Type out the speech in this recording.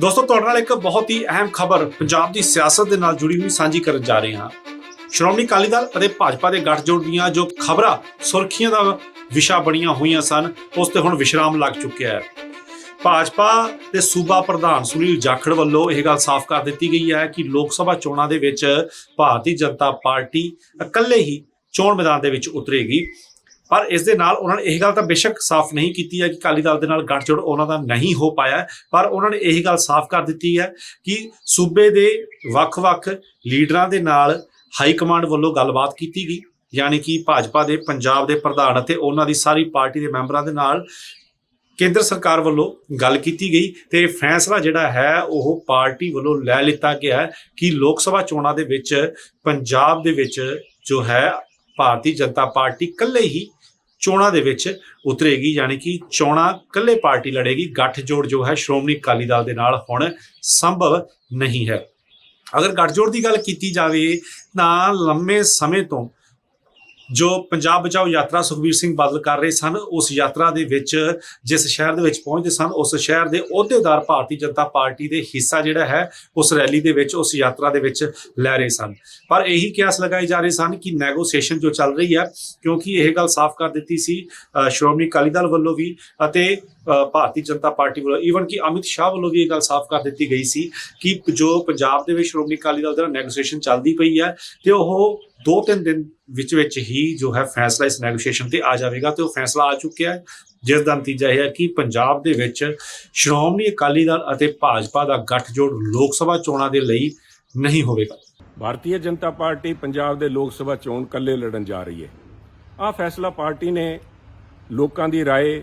ਦੋਸਤੋ, ਤੁਹਾਡੇ ਨਾਲ ਇੱਕ ਬਹੁਤ ਹੀ ਅਹਿਮ ਖਬਰ ਪੰਜਾਬ ਦੀ ਸਿਆਸਤ ਦੇ ਨਾਲ ਜੁੜੀ ਹੋਈ ਸਾਂਝੀ ਕਰਨ ਜਾ ਰਹੇ ਹਾਂ। ਸ਼੍ਰੋਮਣੀ ਅਕਾਲੀ ਦਲ ਅਤੇ ਭਾਜਪਾ ਦੇ ਗੱਠਜੋੜ ਦੀਆਂ ਜੋ ਖਬਰਾਂ, ਸੁਰਖੀਆਂ ਦਾ ਵਿਸ਼ਾ ਬਣੀਆਂ ਹੋਈਆਂ ਸਨ, ਉਸ ਤੇ ਹੁਣ ਵਿਸ਼ਰਾਮ ਲੱਗ ਚੁੱਕਿਆ ਹੈ। ਭਾਜਪਾ ਦੇ ਸੂਬਾ ਪ੍ਰਧਾਨ ਸੁਨੀਲ ਜਾਖੜ ਵੱਲੋਂ ਇਹ ਗੱਲ ਸਾਫ਼ ਕਰ ਦਿੱਤੀ ਗਈ ਹੈ ਕਿ ਲੋਕ ਸਭਾ ਚੋਣਾਂ ਦੇ ਵਿੱਚ ਭਾਰਤੀ ਜਨਤਾ ਪਾਰਟੀ ਇਕੱਲੇ ਹੀ ਚੋਣ ਮੈਦਾਨ ਦੇ ਵਿੱਚ ਉਤਰੇਗੀ। ਪਰ ਇਸ ਦੇ ਨਾਲ ਉਹਨਾਂ ਨੇ ਇਹ ਗੱਲ ਤਾਂ ਬੇਸ਼ੱਕ ਸਾਫ਼ ਨਹੀਂ ਕੀਤੀ ਹੈ ਕਿ ਅਕਾਲੀ ਦਲ ਦੇ ਨਾਲ ਗੱਠਜੋੜ ਉਹਨਾਂ ਦਾ ਨਹੀਂ ਹੋ ਪਾਇਆ ਪਰ ਉਹਨਾਂ ਨੇ ਇਹ ਗੱਲ ਸਾਫ਼ ਕਰ ਦਿੱਤੀ ਹੈ ਕਿ ਸੂਬੇ ਦੇ ਵੱਖ-ਵੱਖ ਲੀਡਰਾਂ ਦੇ ਨਾਲ ਹਾਈ ਕਮਾਂਡ ਵੱਲੋਂ ਗੱਲਬਾਤ ਕੀਤੀ ਗਈ, ਯਾਨੀ ਕਿ ਭਾਜਪਾ ਦੇ, ਪੰਜਾਬ ਦੇ ਪ੍ਰਧਾਨ ਅਤੇ ਉਹਨਾਂ ਦੀ ਸਾਰੀ ਪਾਰਟੀ ਦੇ ਮੈਂਬਰਾਂ ਦੇ ਨਾਲ ਕੇਂਦਰ ਸਰਕਾਰ ਵੱਲੋਂ ਗੱਲ ਕੀਤੀ ਗਈ ਤੇ ਫੈਸਲਾ ਜਿਹੜਾ ਹੈ ਉਹ ਪਾਰਟੀ ਵੱਲੋਂ ਲੈ ਲਿੱਤਾ ਗਿਆ ਕਿ ਲੋਕ ਸਭਾ ਚੋਣਾਂ ਦੇ ਵਿੱਚ ਪੰਜਾਬ ਦੇ ਵਿੱਚ ਜੋ ਹੈ ਭਾਰਤੀ ਜਨਤਾ ਪਾਰਟੀ ਇਕੱਲੇ ਹੀ ਚੋਣਾਂ ਦੇ ਵਿੱਚ ਉਤਰੇਗੀ, ਯਾਨੀ ਕਿ ਚੋਣਾਂ ਇਕੱਲੇ ਪਾਰਟੀ ਲੜੇਗੀ। ਗੱਠਜੋੜ ਜੋ ਹੈ, ਸ਼੍ਰੋਮਣੀ ਅਕਾਲੀ ਦਲ ਦੇ ਨਾਲ ਹੁਣ ਸੰਭਵ ਨਹੀਂ ਹੈ। ਅਗਰ ਗੱਠਜੋੜ ਦੀ ਗੱਲ ਕੀਤੀ ਜਾਵੇ ਤਾਂ ਲੰਮੇ ਸਮੇਂ ਤੋਂ ਜੋ ਪੰਜਾਬ ਬਚਾਓ ਯਾਤਰਾ ਸੁਖਬੀਰ ਸਿੰਘ ਬਾਦਲ ਕਰ ਰਹੇ ਸਨ, ਉਸ ਯਾਤਰਾ ਦੇ ਵਿੱਚ ਜਿਸ ਸ਼ਹਿਰ ਦੇ ਵਿੱਚ ਪਹੁੰਚਦੇ ਸਨ, ਉਸ ਸ਼ਹਿਰ ਦੇ ਅਹੁਦੇਦਾਰ ਭਾਰਤੀ ਜਨਤਾ ਪਾਰਟੀ ਦੇ ਹਿੱਸਾ ਜਿਹੜਾ ਹੈ, ਉਸ ਰੈਲੀ ਦੇ ਵਿੱਚ, ਉਸ ਯਾਤਰਾ ਦੇ ਵਿੱਚ ਲੈ ਰਹੇ ਸਨ। ਪਰ ਇਹੀ ਕਿਆਸ ਲਗਾਏ ਜਾ ਰਹੇ ਸਨ ਕਿ ਨੈਗੋਸੀਏਸ਼ਨ ਜੋ ਚੱਲ ਰਹੀ ਹੈ, ਕਿਉਂਕਿ ਇਹ ਗੱਲ ਸਾਫ਼ ਕਰ ਦਿੱਤੀ ਸੀ ਸ਼੍ਰੋਮਣੀ ਅਕਾਲੀ ਦਲ ਵੱਲੋਂ ਵੀ ਅਤੇ ਭਾਰਤੀ ਜਨਤਾ ਪਾਰਟੀ ਵੱਲੋਂ ਈਵਨ ਕਿ ਅਮਿਤ ਸ਼ਾਹ ਵੱਲੋਂ ਵੀ ਇਹ ਗੱਲ ਸਾਫ਼ ਕਰ ਦਿੱਤੀ ਗਈ ਸੀ ਕਿ ਜੋ ਪੰਜਾਬ ਦੇ ਵਿੱਚ ਸ਼੍ਰੋਮਣੀ ਅਕਾਲੀ ਦਲ ਦਾ ਨੈਗੋਸੀਏਸ਼ਨ ਚੱਲਦੀ ਪਈ ਹੈ ਤੇ ਉਹ ਦੋ ਤਿੰਨ ਦਿਨ ਵਿੱਚ ਵਿੱਚ ਹੀ ਜੋ ਹੈ ਫੈਸਲਾ ਇਸ ਨੈਗੋਸੀਏਸ਼ਨ ਤੇ ਆ ਜਾਵੇਗਾ ਤੇ ਉਹ ਫੈਸਲਾ ਆ ਚੁੱਕਿਆ ਹੈ, ਜਿਸ ਦਾ ਨਤੀਜਾ ਇਹ ਹੈ ਕਿ ਪੰਜਾਬ ਦੇ ਵਿੱਚ ਸ਼੍ਰੋਮਣੀ ਅਕਾਲੀ ਦਲ ਅਤੇ ਭਾਜਪਾ ਦਾ ਗੱਠਜੋੜ ਲੋਕ ਸਭਾ ਚੋਣਾਂ ਦੇ ਲਈ ਨਹੀਂ ਹੋਵੇਗਾ। ਭਾਰਤੀ ਜਨਤਾ ਪਾਰਟੀ ਪੰਜਾਬ ਦੇ ਲੋਕ ਸਭਾ ਚੋਣ ਕੱਲੇ ਲੜਨ ਜਾ ਰਹੀ ਹੈ। ਆ ਫੈਸਲਾ ਪਾਰਟੀ ਨੇ ਲੋਕਾਂ ਦੀ ਰਾਏ